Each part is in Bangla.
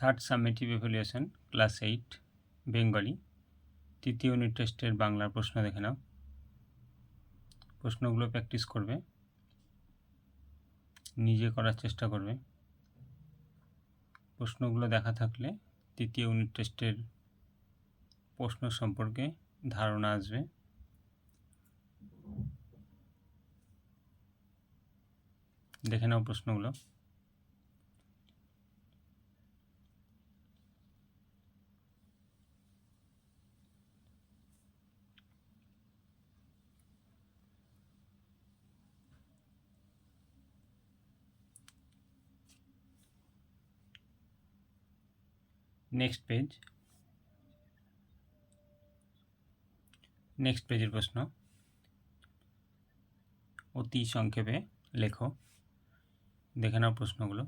Third summative evaluation class eight Bengali তৃতীয় ইউনিট টেস্টের বাংলা প্রশ্ন দেখে নাও। প্রশ্নগুলো প্র্যাকটিস করবে। নিজে করার চেষ্টা করবে। প্রশ্নগুলো দেখা থাকলে তৃতীয় ইউনিট টেস্টের প্রশ্ন সম্পর্কে ধারণা আসবে। দেখে নাও প্রশ্নগুলো। Next page. নেক্সট পেজের প্রশ্ন। অতি সংক্ষেপে লেখো। দেখে নাও প্রশ্নগুলো।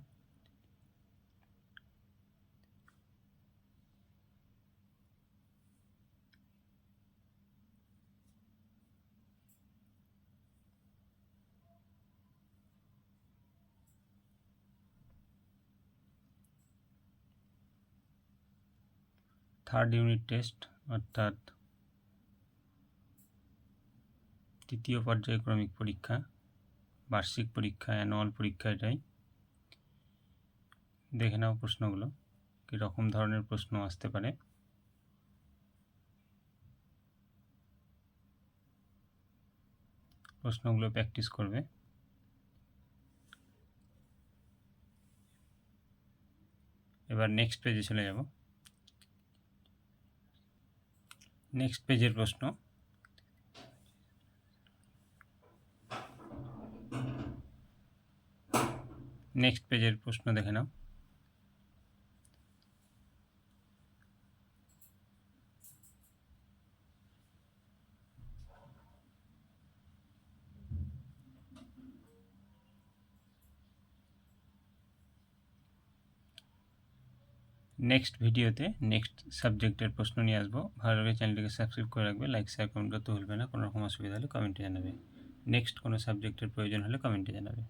থার্ড ইউনিট টেস্ট অর্থাৎ তৃতীয় পর্যায়ক্রমিক পরীক্ষা, বার্ষিক পরীক্ষা অ্যানুয়াল পরীক্ষা এটাই। দেখে নাও প্রশ্নগুলো, কীরকম ধরনের প্রশ্ন আসতে পারে। প্রশ্নগুলো প্র্যাকটিস করবে। এবার নেক্সট পেজে চলে যাব। নেক্সট পেজের প্রশ্ন। নেক্সট পেজের প্রশ্ন দেখে নাও। নেক্সট ভিডিওতে নেক্সট সাবজেক্টের প্রশ্ন নিয়ে আসব। ভালো লাগে চ্যানেলটিকে সাবস্ক্রাইব করে রাখবে লাইক শেয়ার কমেন্ট করতে ভুলবে না, কোনো রকম অসুবিধা হলে কমেন্টে জানাবে। নেক্সট কোনো সাবজেক্টের প্রয়োজন হলে কমেন্টে জানাবে।